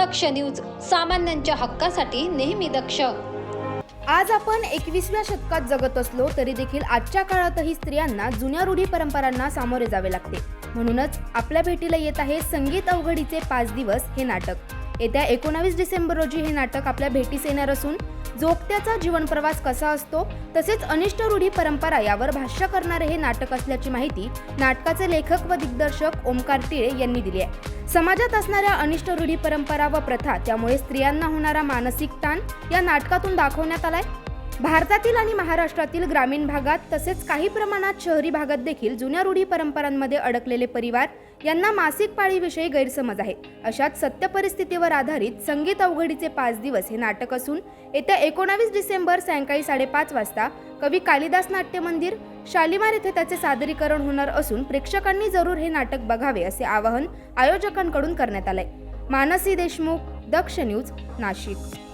दक्ष news सामान्यांच्या हक्कासाठी नेहमी दक्ष. आज आपण एकवीसव्या शतकात जगत असलो तरी देखील आजच्या काळातही स्त्रियांना जुन्या रूढी परंपरांना सामोरे जावे लागते. म्हणूनच आपल्या भेटीला येत आहे संगीत अवघडीचे पाच दिवस हे नाटक. येत्या एकोणावीस डिसेंबर रोजी हे नाटक आपल्या भेटीस येणार असून जोगत्याचा जीवनप्रवास कसा असतो तसेच अनिष्ट रूढी परंपरा यावर भाष्य करणारे हे नाटक असल्याची माहिती नाटकाचे लेखक व दिग्दर्शक ओमकार टिळे यांनी दिली आहे. समाजात असणाऱ्या अनिष्ट रूढी परंपरा व प्रथा त्यामुळे स्त्रियांना होणारा मानसिक ताण या नाटकातून दाखवण्यात आलाय. भारतातील आणि महाराष्ट्रातील ग्रामीण भागात तसेच काही प्रमाणात शहरी भागात देखील जुन्या रूढी परंपरांमध्ये अडकलेले परिवार यांना मासिक पाळीविषयी गैरसमज आहे. अशात सत्य परिस्थितीवर आधारित संगीत अवघडीचे पाच दिवस हे नाटक असून येत्या एकोणावीस डिसेंबर सायंकाळी साडेपाच वाजता कवी कालिदास नाट्य मंदिर शालिमार येथे त्याचे सादरीकरण होणार असून प्रेक्षकांनी जरूर हे नाटक बघावे असे आवाहन आयोजकांकडून करण्यात आलंय. मानसी देशमुख दक्ष न्यूज नाशिक.